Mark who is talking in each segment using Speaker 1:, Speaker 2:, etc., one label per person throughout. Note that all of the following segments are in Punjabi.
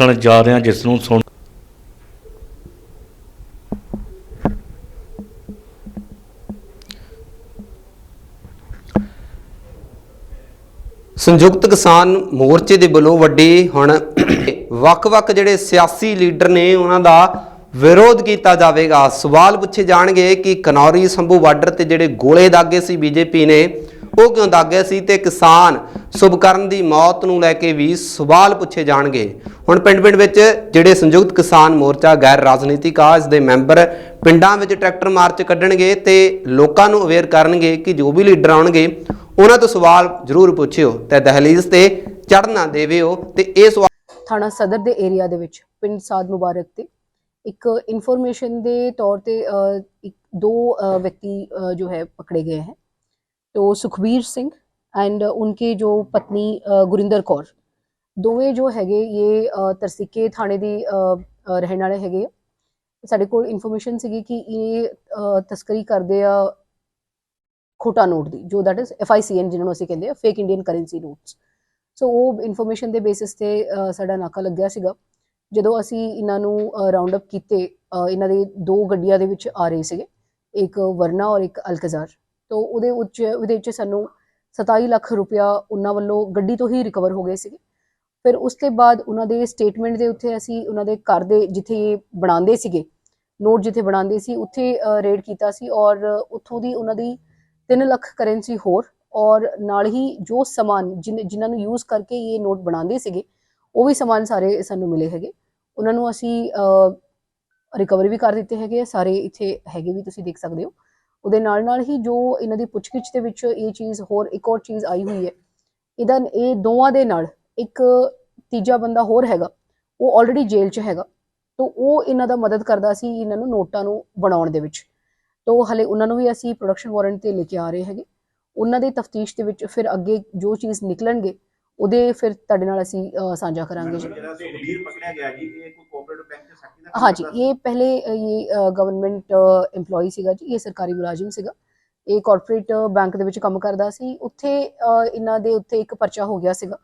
Speaker 1: ਦੱਸਣ ਜਾ ਰਹੇ ਜਿਸ ਨੂੰ ਸੁਣ
Speaker 2: ਸੰਯੁਕਤ ਕਿਸਾਨ ਮੋਰਚੇ ਦੇ ਵੱਲੋਂ ਵੱਡੀ ਹੁਣ ਵੱਖ-ਵੱਖ ਜਿਹੜੇ ਸਿਆਸੀ ਲੀਡਰ ਨੇ, ਉਹਨਾਂ ਦਾ ਵਿਰੋਧ ਕੀਤਾ ਜਾਵੇਗਾ। ਸਵਾਲ ਪੁੱਛੇ ਜਾਣਗੇ ਕਿ ਕਨੌਰੀ, ਸੰਭੂ ਬਾਰਡਰ ਤੇ ਜਿਹੜੇ ਗੋਲੇ ਦਾਗੇ ਸੀ ਬੀਜੇਪੀ ਨੇ ਉਹ ਕਿਉਂ ਦਾਗਿਆ ਸੀ ਤੇ ਕਿਸਾਨ ਸੁਭਕਰਨ ਦੀ ਮੌਤ ਨੂੰ ਲੈ ਕੇ ਵੀ ਸਵਾਲ ਪੁੱਛੇ ਜਾਣਗੇ। ਹੁਣ ਪਿੰਡ-ਪਿੰਡ ਵਿੱਚ ਜਿਹੜੇ ਸੰਯੁਕਤ ਕਿਸਾਨ ਮੋਰਚਾ ਗੈਰ ਰਾਜਨੀਤਿਕ ਆ ਦੇ ਮੈਂਬਰ ਪਿੰਡਾਂ ਵਿੱਚ ਟਰੈਕਟਰ ਮਾਰਚ ਕੱਢਣਗੇ ਤੇ ਲੋਕਾਂ ਨੂੰ ਅਵੇਅਰ ਕਰਨਗੇ ਕਿ ਜੋ ਵੀ ਲੀਡਰ ਆਉਣਗੇ, ਉਹਨਾਂ ਤੋਂ ਸਵਾਲ ਜ਼ਰੂਰ ਪੁੱਛਿਓ। ਤੇ ਦਹਿਲੀਜ਼ ਤੇ ਚੜਨਾ ਦੇਵਿਓ ਤੇ ਇਹ ਸਵਾਲ
Speaker 3: ਥਾਣਾ ਸਦਰ ਦੇ ਏਰੀਆ ਦੇ ਵਿੱਚ, ਪਿੰਡ ਸਾਦ ਮੁਬਾਰਕ ਤੇ। ਇੱਕ ਇਨਫੋਰਮੇਸ਼ਨ ਦੇ ਤੌਰ ਤੇ ਇੱਕ ਦੋ ਵਿਅਕਤੀ ਜੋ ਹੈ, ਪਕੜੇ ਗਏ ਹੈ। तो सुखबीर सिंह एंड उनके जो पत्नी अ, गुरिंदर कौर ਦੋਵੇਂ ਜੋ ਹੈਗੇ ਇਹ ਅ, ਤਰਸਿੱਕੇ ਥਾਣੇ ਦੀ ਅ, ਅ, ਰਹਿਣ ਵਾਲੇ ਹੈਗੇ ਆ ਸਾਡੇ ਕੋਲ ਇਨਫੋਰਮੇਸ਼ਨ ਸੀਗੀ ਕਿ ਇਹ ਅ, ਤਸਕਰੀ ਕਰਦੇ ਆ ਖੋਟਾ ਨੋਟ ਦੀ ਜੋ ਦੈਟ ਇਜ਼ ਐਫਆਈਸੀਐਨ ਜਿਹਨੂੰ ਅਸੀਂ ਕਹਿੰਦੇ ਆ fake Indian currency notes so ਉਹ ਇਨਫੋਰਮੇਸ਼ਨ ਦੇ ਬੇਸਿਸ ਤੇ ਅ, ਸਾਡਾ ਨਾਕਾ ਲੱਗਿਆ ਸੀਗਾ ਜਦੋਂ ਅਸੀਂ ਇਹਨਾਂ ਨੂੰ ਰਾਉਂਡ ਅਪ ਕੀਤੇ ਅ, ਇਹਨਾਂ ਦੇ ਦੋ ਗੱਡੀਆਂ ਦੇ ਵਿੱਚ ਆ ਰਹੇ ਸੀਗੇ ਇੱਕ ਵਰਨਾ ਔਰ ਇੱਕ ਅਲਕਜ਼ਾਰ ਤੋਂ ਉਹਦੇ ਉੱਚ ਉਹਦੇ ਵਿੱਚ ਸਾਨੂੰ 27 ਲੱਖ ਰੁਪਇਆ ਉਹਨਾਂ ਵੱਲੋਂ ਗੱਡੀ ਤੋਂ ਹੀ ਰਿਕਵਰ ਹੋ ਗਏ ਸੀਗੇ। ਫਿਰ ਉਸ ਤੋਂ ਬਾਅਦ ਉਹਨਾਂ ਦੇ ਸਟੇਟਮੈਂਟ ਦੇ ਉੱਤੇ ਅਸੀਂ ਉਹਨਾਂ ਦੇ ਘਰ ਦੇ ਜਿੱਥੇ ਇਹ ਬਣਾਉਂਦੇ ਸੀਗੇ ਨੋਟ ਜਿੱਥੇ ਬਣਾਉਂਦੇ ਸੀ ਉੱਥੇ ਰੇਡ ਕੀਤਾ ਸੀ ਔਰ ਉੱਥੋਂ ਦੀ ਉਹਨਾਂ ਦੀ 3 ਲੱਖ ਕਰੰਸੀ ਹੋਰ ਔਰ ਨਾਲ ਹੀ ਜੋ ਸਮਾਨ ਜਿਨ- ਜਿਨ੍ਹਾਂ ਨੂੰ ਯੂਜ਼ ਕਰਕੇ ਇਹ ਨੋਟ ਬਣਾਉਂਦੇ ਸੀਗੇ ਉਹ ਵੀ ਸਮਾਨ ਸਾਰੇ ਸਾਨੂੰ ਮਿਲੇ ਹੈਗੇ। ਉਹਨਾਂ ਨੂੰ ਅਸੀਂ ਰਿਕਵਰੀ ਵੀ ਕਰ ਦਿੱਤੇ ਹੈਗੇ ਆ, ਸਾਰੇ ਇੱਥੇ ਹੈਗੇ ਵੀ ਤੁਸੀਂ ਦੇਖ ਸਕਦੇ ਹੋ। ਉਹਦੇ ਨਾਲ ਨਾਲ ਹੀ ਜੋ ਇਹਨਾਂ ਦੀ ਪੁੱਛਗਿੱਛ ਦੇ ਵਿੱਚ ਇਹ ਚੀਜ਼ ਹੋਰ ਇੱਕ ਹੋਰ ਚੀਜ਼ ਆਈ ਹੋਈ ਹੈ। ਇਹਦਾ ਇਹ ਦੋਵਾਂ ਦੇ ਨਾਲ ਇੱਕ ਤੀਜਾ ਬੰਦਾ ਹੋਰ ਹੈਗਾ, ਉਹ ਆਲਰੇਡੀ ਜੇਲ੍ਹ 'ਚ ਹੈਗਾ, ਤੋਂ ਉਹ ਇਹਨਾਂ ਦਾ ਮਦਦ ਕਰਦਾ ਸੀ ਇਹਨਾਂ ਨੂੰ ਨੋਟਾਂ ਨੂੰ ਬਣਾਉਣ ਦੇ ਵਿੱਚ। ਤੋਂ ਹਲੇ ਉਹਨਾਂ ਨੂੰ ਵੀ ਅਸੀਂ ਪ੍ਰੋਡਕਸ਼ਨ ਵਾਰੰਟ ਤੇ ਲੈ ਕੇ ਆ ਰਹੇ ਹੈਗੇ। ਉਹਨਾਂ ਦੀ ਤਫਤੀਸ਼ ਦੇ ਵਿੱਚ ਫਿਰ ਅੱਗੇ ਜੋ ਚੀਜ਼ ਨਿਕਲਣਗੇ, ਉਹਦੇ ਫਿਰ ਤੁਹਾਡੇ ਨਾਲ ਅਸੀਂ ਸਾਂਝਾ ਕਰਾਂਗੇ ਜੀ।
Speaker 4: ਜਿਹੜਾ ਸੁਖਬੀਰ ਪਕੜਿਆ ਗਿਆ ਜੀ, ਇਹ ਕੋਈ ਕੋਆਪਰੇਟਿਵ ਬੈਂਕ
Speaker 3: ਹਾਂਜੀ ਇਹ ਪਹਿਲੇ ਇਹ ਗਵਰਨਮੈਂਟ EMPLOYE ਸੀਗਾ ਜੀ ਇਹ ਸਰਕਾਰੀ ਮੁਲਾਜ਼ਮ ਸੀਗਾ। ਇਹ ਕਾਰਪੋਰੇਟ ਬੈਂਕ ਦੇ ਵਿੱਚ ਕੰਮ ਕਰਦਾ ਸੀ। ਉੱਥੇ ਇਹਨਾਂ ਦੇ ਉੱਤੇ ਇੱਕ ਪਰਚਾ ਹੋ ਗਿਆ ਸੀਗਾ।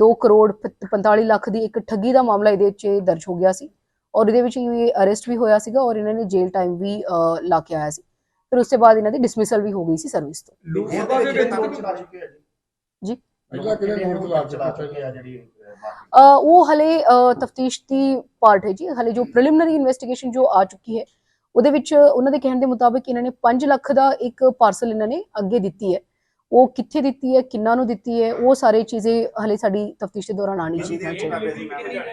Speaker 3: 2 ਕਰੋੜ 45 ਲੱਖ ਦੀ ਇੱਕ ਠੱਗੀ ਦਾ ਮਾਮਲਾ ਇਹਦੇ ਵਿੱਚ ਦਰਜ ਹੋ ਗਿਆ ਸੀ। ਔਰ ਇਹਦੇ ਵਿੱਚ ਇਹ ਅਰੈਸਟ ਵੀ ਹੋਇਆ ਸੀਗਾ ਔਰ ਇਹਨਾਂ ਨੇ ਜੇਲ੍ਹ ਟਾਈਮ ਵੀ ਲਾ ਕੇ ਆਇਆ ਸੀ। ਫਿਰ ਉਸ ਤੋਂ ਬਾਅਦ ਇਹਨਾਂ ਦੀ ਡਿਸਮਿਸਲ ਵੀ ਹੋ ਗਈ ਸੀ ਸਰਵਿਸ ਤੋਂ।
Speaker 5: ਪਹਿਲਾਂ ਕਿਹੜੇ ਚਲਾ ਚੁੱਕੇ
Speaker 4: ਆ ਜਿਹੜੀ market
Speaker 3: ਅ, ਉਹ ਹਲੇ ਤਫਤੀਸ਼ ਦੀ ਪਾਰਟ ਹੈ ਜੀ। ਹਲੇ ਜੋ ਪ੍ਰੀਲਿਮਿਨਰੀ ਇਨਵੈਸਟੀਗੇਸ਼ਨ ਜੋ ਆ ਚੁੱਕੀ ਹੈ ਉਹਦੇ ਵਿੱਚ ਉਹਨਾਂ ਦੇ ਕਹਿਣ ਦੇ ਮੁਤਾਬਕ ਇਹਨਾਂ ਨੇ 5 ਲੱਖ ਦਾ ਇੱਕ ਪਾਰਸਲ ਇਹਨਾਂ ਨੇ ਅੱਗੇ ਦਿੱਤੀ ਹੈ। ਉਹ ਕਿੱਥੇ ਦਿੱਤੀ ਹੈ ਕਿੰਨਾ ਨੂੰ ਦਿੱਤੀ ਹੈ ਉਹ ਸਾਰੇ ਚੀਜ਼ੇ ਹਲੇ ਸਾਡੀ ਤਫਤੀਸ਼ ਦੇ ਦੌਰਾਨ ਆਣੀ
Speaker 4: ਤੋਂ
Speaker 3: ਚਾਹੀਦੀ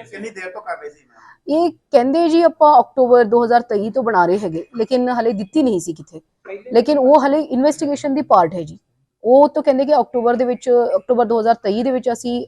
Speaker 4: ਕਿੰਨੀ ਦੇਰ ਤੋਂ ਕਰ ਰਹੇ ਸੀ
Speaker 3: ਇਹ ਕਹਿੰਦੇ ਜੀ ਆਪਾਂ ਅਕਤੂਬਰ 2023 ਤੋਂ ਬਣਾ ਰਹੇ ਹੈਗੇ ਲੇਕਿਨ ਹਲੇ ਦਿੱਤੀ ਨਹੀਂ ਸੀ ਕਿਥੇ। ਲੇਕਿਨ ਉਹ ਹਲੇ ਇਨਵੈਸਟੀਗੇਸ਼ਨ ਦੀ ਪਾਰਟ ਹੈ ਜੀ। ਉਹ ਤਾਂ ਕਹਿੰਦੇ ਕਿ ਅਕਤੂਬਰ ਦੇ ਵਿੱਚ ਅਕਤੂਬਰ 2023 ਦੇ ਵਿੱਚ ਅਸੀਂ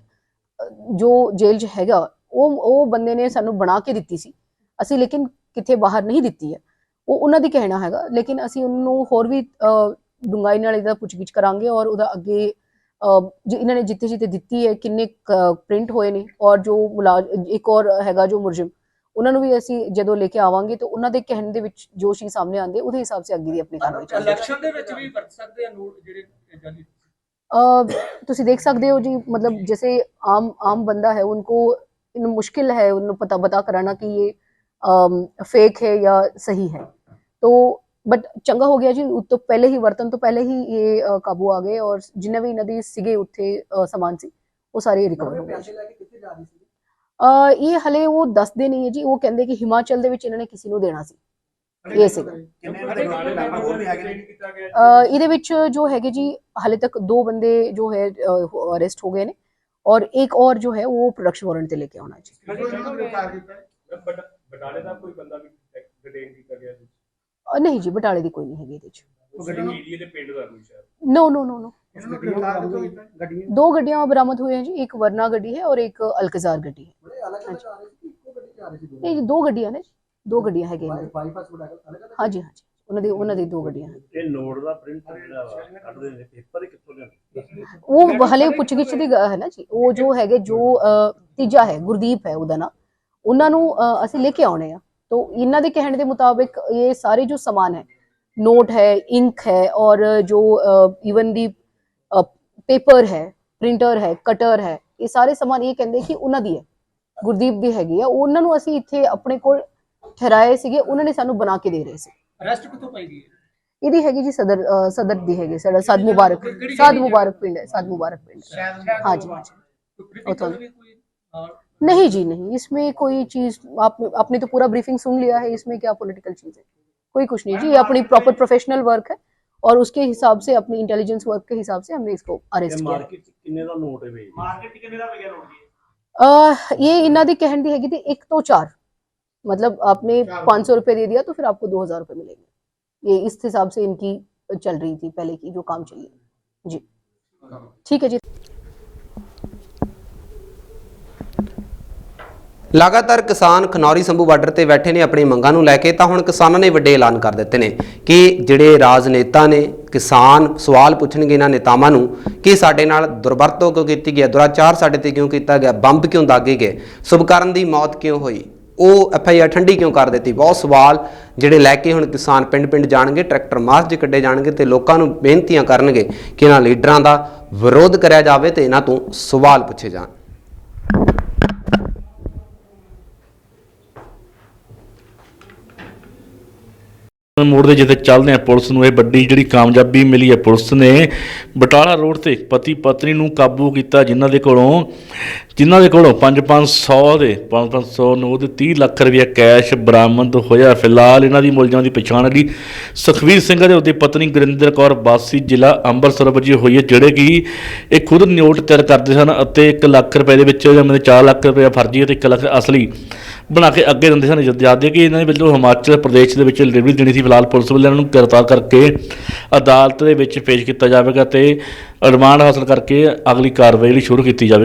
Speaker 3: ਜੋ ਜੇਲ੍ਹ 'ਚ ਹੈਗਾ ਉਹ ਉਹ ਬੰਦੇ ਨੇ ਸਾਨੂੰ ਬਣਾ ਕੇ ਦਿੱਤੀ ਸੀ। ਅਸੀਂ ਲੇਕਿਨ ਕਿਥੇ ਬਾਹਰ ਨਹੀਂ ਦਿੱਤੀ ਹੈ। ਉਹ ਉਹਨਾਂ ਦੀ ਕਹਿਣਾ ਹੈਗਾ ਲੇਕਿਨ ਅਸੀਂ ਉਹਨੂੰ ਹੋਰ ਵੀ ਅ, ਡੂੰਘਾਈ ਨਾਲ ਇਹਦਾ ਪੁੱਛਗਿੱਛ ਕਰਾਂਗੇ ਔਰ ਉਹਦਾ ਅੱਗੇ ਜੋ ਇਹਨਾਂ ਨੇ ਜਿੱਥੇ ਜਿੱਥੇ ਦਿੱਤੀ ਹੈ ਕਿੰਨੇ ਪ੍ਰਿੰਟ ਹੋਏ ਨੇ ਔਰ ਜੋ ਮੁਲਾਜ਼ ਇੱਕ ਔਰ ਹੈਗਾ ਜੋ ਮੁਰਜਮ ਉਹਨਾਂ ਨੂੰ ਵੀ ਅਸੀਂ ਜਦੋਂ ਲੈ ਕੇ ਆਵਾਂਗੇ ਤਾਂ ਉਹਨਾਂ ਦੇ ਕਹਿਣ ਦੇ ਵਿੱਚ ਜੋ ਚੀਜ਼ ਸਾਹਮਣੇ ਆਉਂਦੀ ਉਹਦੇ ਹਿਸਾਬ ਸੇ ਅੱਗੇ ਦੀ ਆਪਣੀ ਕਾਰਵਾਈ ਚੱਲੇਗੀ
Speaker 6: ਇਲੈਕਸ਼ਨ ਦੇ ਵਿੱਚ ਵੀ ਵਰਤ ਸਕਦੇ ਆ ਜਿਹੜੇ ਜਾਲੀ
Speaker 3: ਅ, ਤੁਸੀਂ ਦੇਖ ਸਕਦੇ ਹੋ ਜੀ मतलब जैसे आम आम बंदा है उनको इन मुश्किल है उनको पता बता कराना कि ये फेक है या सही है तो ਬਟ ਚੰਗਾ ਹੋ ਗਿਆ ਜੀ ਉਹ ਤੋਂ ਪਹਿਲੇ ਹੀ ਵਰਤਨ ਤੋਂ ਪਹਿਲੇ ਹੀ ਇਹ ਅ, ਕਾਬੂ ਆ ਗਏ ਔਰ ਜਿੰਨੇ ਵੀ ਇਹਨਾਂ ਦੀ ਸੀਗੇ ਉੱਥੇ ਅ, ਸਮਾਨ ਸੀ ਉਹ ਸਾਰੇ ਰਿਕਵਰ ਹੋ ਗਏ ਜੀ। ਅ, ਇਹ ਹਲੇ ਉਹ ਦੱਸਦੇ ਨਹੀਂ ਹੈ ਜੀ ਉਹ ਕਹਿੰਦੇ ਕਿ ਹਿਮਾਚਲ ਦੇ ਵਿੱਚ ਇਹਨਾਂ ਨੇ ਕਿਸੇ ਨੂੰ ਦੇਣਾ ਸੀ ਇਹ ਸੀਗਾ ਇਹਦੇ ਵਿੱਚ ਜੋ ਹੈਗੇ ਜੀ ਹਾਲੇ ਤੱਕ ਦੋ ਬੰਦੇ ਜੋ ਹੈ ਅਰੈਸਟ ਹੋ ਗਏ ਨੇ ਔਰ ਇੱਕ ਔਰ ਜੋ ਹੈ ਉਹ ਪ੍ਰੋਡਕਸ਼ਨ ਵਾਰੰਟ ਤੇ ਲੈ ਕੇ ਆਉਣਾ ਜੀ।
Speaker 6: ਬਟਾਲੇ ਦਾ ਕੋਈ ਬੰਦਾ ਵੀ ਡਿਟੇਨ ਕੀਤਾ ਗਿਆ ਜੀ
Speaker 3: ਨਹੀਂ ਜੀ ਬਟਾਲੇ ਦੀ ਕੋਈ ਨਹੀਂ ਹੈਗੀ ਇਹਦੇ ਚ
Speaker 6: ਏਰੀਆ ਦੇ ਪਿੰਡ ਦਾ ਕੋਈ ਸ਼ਾਇਦ।
Speaker 3: ਨੋ ਨੋ ਨੋ ਨੋ ਦੋ ਗੱਡੀਆਂ ਬਰਾਮਦ ਹੋਈਆਂ ਜੀ ਇੱਕ ਵਰਨਾ ਗੱਡੀ ਹੈ ਔਰ ਇੱਕ ਅਲਕਜ਼ਾਰ ਗੱਡੀ ਹੈ। ਨਹੀਂ ਦੋ ਗੱਡੀਆਂ ਨੇ ਦੋ ਗੱਡੀਆਂ ਹੈਗੀਆਂ ਇਹਨਾਂ ਦੀਆਂ। ਹਾਂਜੀ ਹਾਂਜੀ। ਉਹਨਾਂ ਦੀ ਉਹਨਾਂ ਦੀ ਦੋ ਗੱਡੀਆਂ ਹਨ
Speaker 7: ਇਹ ਨੋਟ ਦਾ ਪ੍ਰਿੰਟ ਜਿਹੜਾ ਵਾ ਕੱਢਦੇ ਨੇ ਪੇਪਰ ਹੀ ਕਿੱਥੋਂ ਲਿਆਉਂਦੇ?
Speaker 3: ਉਹ ਹਲੇ ਪੁੱਛਗਿੱਛ ਦੀ ਗ- ਹੈ ਨਾ ਜੀ? ਉਹ ਜੋ ਹੈਗੇ ਜੋ ਅ, ਤੀਜਾ ਹੈ ਗੁਰਦੀਪ ਹੈ ਉਹਦਾ ਨਾਂ। ਉਹਨਾਂ ਨੂੰ ਅ, ਅਸੀਂ ਲੈ ਕੇ ਆਉਣੇ ਆ। तो ਇਹਨਾਂ ਦੇ ਕਹਿਣ ਦੇ ਮੁਤਾਬਿਕ ਇਹ ਸਾਰੇ ਜੋ ਸਮਾਨ ਹੈ ਨੋਟ ਹੈ ਇੰਕ ਹੈ ਔਰ ਜੋ ਇਵਨ ਦੀ ਪੇਪਰ ਹੈ ਪ੍ਰਿੰਟਰ ਹੈ ਕਟਰ ਹੈ ਇਹ ਸਾਰੇ ਸਮਾਨ ਇਹ ਕਹਿੰਦੇ ਕਿ ਉਹਨਾਂ ਦੀ ਹੈ। ਗੁਰਦੀਪ ਦੀ ਹੈਗੀ ਆ। ਉਹਨਾਂ ਨੂੰ ਅਸੀਂ ਇੱਥੇ ਆਪਣੇ ਕੋਲ ਠਹਿਰਾਏ ਸੀਗੇ ਉਹਨਾਂ ਨੇ ਸਾਨੂੰ ਬਣਾ ਕੇ ਦੇ ਰਹੇ ਸੀ
Speaker 6: ਅਰੈਸਟ ਕਿੱਥੋਂ ਪਾਈ ਗਈ ਹੈ
Speaker 3: ਇਹਦੀ ਹੈਗੀ ਜੀ ਸਦਰ ਅ, ਸਦਰ ਦੀ ਹੈਗੀ ਸਾਡਾ ਸਾਦ ਮੁਬਾਰਕ
Speaker 6: ਕਿਹੜੀ
Speaker 3: ਸਾਦ
Speaker 6: ਜਗ੍ਹਾ?
Speaker 3: ਮੁਬਾਰਕ ਪਿੰਡ ਹੈ ਸਾਦ ਮੁਬਾਰਕ ਪਿੰਡ ਹੈ। ਹਾਂਜੀ ਹਾਂਜੀ
Speaker 6: ਕੋਈ
Speaker 3: तो-
Speaker 6: ਵੀ ਕੋਈ ਨਾਲ
Speaker 3: नहीं जी नहीं इसमें कोई चीज आप आपने तो पूरा ब्रीफिंग सुन लिया है इसमें क्या पॉलिटिकल चीज है कोई कुछ नहीं जी ये अपनी प्रॉपर प्रोफेशनल वर्क है और उसके हिसाब से अपनी इंटेलिजेंस वर्क के हिसाब से हमने इसको अरेस्ट
Speaker 7: ਇਹ
Speaker 3: किया है।
Speaker 7: ਮਾਰਕੀਟ ਚ ਕਿੰਨੇ ਦਾ ਨੋਟ ਹੈ ਵੇਚ
Speaker 6: ਮਾਰਕੀਟ ਚ ਕਿੰਨੇ ਦਾ ਵਿਕਿਆ ਨੋਟ ਜੀ
Speaker 3: अह, ये इन्ना दी कहन दी हैगी थी एक तो चार मतलब आपने पाँच सौ रुपये दे दिया तो फिर आपको दो हजार रुपये मिलेंगे ये इस हिसाब से इनकी चल रही थी पहले की जो काम चली जी ठीक है जी
Speaker 2: ਲਗਾਤਾਰ ਕਿਸਾਨ ਖਨੌਰੀ ਸੰਭੂ ਬਾਰਡਰ ਤੇ ਬੈਠੇ ਨੇ ਆਪਣੀ ਮੰਗਾਂ ਨੂੰ ਲੈ ਕੇ ਤਾਂ ਹੁਣ ਕਿਸਾਨਾਂ ਨੇ ਵੱਡੇ ਐਲਾਨ ਕਰ ਦਿੱਤੇ ਨੇ ਕਿ ਜਿਹੜੇ ਰਾਜਨੇਤਾ ਨੇ ਕਿਸਾਨ ਸਵਾਲ ਪੁੱਛਣਗੇ ਇਹਨਾਂ ਨੇਤਾਵਾਂ ਨੂੰ ਕਿ ਸਾਡੇ ਨਾਲ ਦੁਰਵਰਤੋਂ ਕਿਉਂ ਕੀਤੀ ਗਈ ਹੈ, ਦੁਰਾਚਾਰ ਸਾਡੇ ਤੇ ਕਿਉਂ ਕੀਤਾ ਗਿਆ ਬੰਬ ਕਿਉਂ ਦਾਗੇ ਗਏ ਸੁਭਕਰਨ ਦੀ ਮੌਤ ਕਿਉਂ ਹੋਈ ਉਹ ਐਫ ਆਈ ਆਰ ਠੰਡੀ ਕਿਉਂ ਕਰ ਦਿੱਤੀ? ਬਹੁਤ ਸਵਾਲ ਜਿਹੜੇ ਲੈ ਕੇ ਹੁਣ ਕਿਸਾਨ ਪਿੰਡ-ਪਿੰਡ ਜਾਣਗੇ, ਟਰੈਕਟਰ ਮਾਰਚ ਕੱਢੇ ਜਾਣਗੇ ਤੇ ਲੋਕਾਂ ਨੂੰ ਬੇਨਤੀਆਂ ਕਰਨਗੇ ਕਿ ਇਹਨਾਂ ਲੀਡਰਾਂ ਦਾ ਵਿਰੋਧ ਕਰਿਆ ਜਾਵੇ ਤੇ ਇਹਨਾਂ ਤੋਂ ਸਵਾਲ ਪੁੱਛੇ ਜਾਣ।
Speaker 1: ਮੋੜ ਦੇ ਜਿੱਥੇ ਚੱਲਦੇ ਆ, ਪੁਲਿਸ ਨੂੰ ਇਹ ਵੱਡੀ ਜਿਹੜੀ ਕਾਮਯਾਬੀ ਮਿਲੀ ਹੈ, ਪੁਲਿਸ ਨੇ ਬਟਾਲਾ ਰੋਡ ਤੇ ਪਤੀ ਪਤਨੀ ਨੂੰ ਕਾਬੂ ਕੀਤਾ, ਜਿਨ੍ਹਾਂ ਦੇ ਕੋਲੋਂ, ਜਿਨ੍ਹਾਂ ਦੇ ਕੋਲੋਂ 5-500 ਦੇ 5-500 ਨੂੰ ਉਹਦੇ 30 ਲੱਖ ਰੁਪਏ ਕੈਸ਼ ਬਰਾਮਦ ਹੋਇਆ। ਫਿਲਹਾਲ ਇਹਨਾਂ ਦੀ ਮੁਲਜ਼ਮਾਂ ਦੀ ਪਛਾਣ ਅਲੀ ਸੁਖਵੀਰ ਸਿੰਘ ਅਤੇ ਉਹਦੀ ਪਤਨੀ ਗੁਰਿੰਦਰ ਕੌਰ ਬਾਸੀ ਜ਼ਿਲ੍ਹਾ ਅੰਮ੍ਰਿਤਸਰ ਵਜੇ ਹੋਈ ਹੈ, ਜਿਹੜੇ ਕਿ ਇਹ ਖੁਦ ਨੋਟ ਤਿਆਰ ਕਰਦੇ ਸਨ ਅਤੇ 1 ਲੱਖ ਰੁਪਏ ਦੇ ਵਿੱਚ ਜਾਂ 4 ਲੱਖ ਰੁਪਏ ਫਰਜ਼ੀ ਅਤੇ 1 ਲੱਖ ਅਸਲੀ ਬਣਾ ਕੇ ਅੱਗੇ ਦਿੰਦੇ ਸਨ ਜਦ ਯਾਦ ਹੈ ਕਿ ਇਹਨਾਂ ਨੇ ਵੱਲੋਂ ਹਿਮਾਚਲ ਪ੍ਰਦੇਸ਼ ਦੇ ਵਿੱਚ ਡਿਲੀਵਰੀ ਦੇਣੀ ਸੀ ਫਿਲਹਾਲ ਪੁਲਿਸ ਵੱਲੋਂ ਇਹਨਾਂ ਨੂੰ ਗ੍ਰਿਫਤਾਰ ਕਰਕੇ ਅਦਾਲਤ ਦੇ ਵਿੱਚ ਪੇਸ਼ ਕੀਤਾ ਜਾਵੇਗਾ ਤੇ ਰਿਮਾਂਡ ਹਾਸਲ ਕਰਕੇ ਅਗਲੀ ਕਾਰਵਾਈ ਲਈ ਸ਼ੁਰੂ ਕੀਤੀ ਜਾਵੇਗੀ।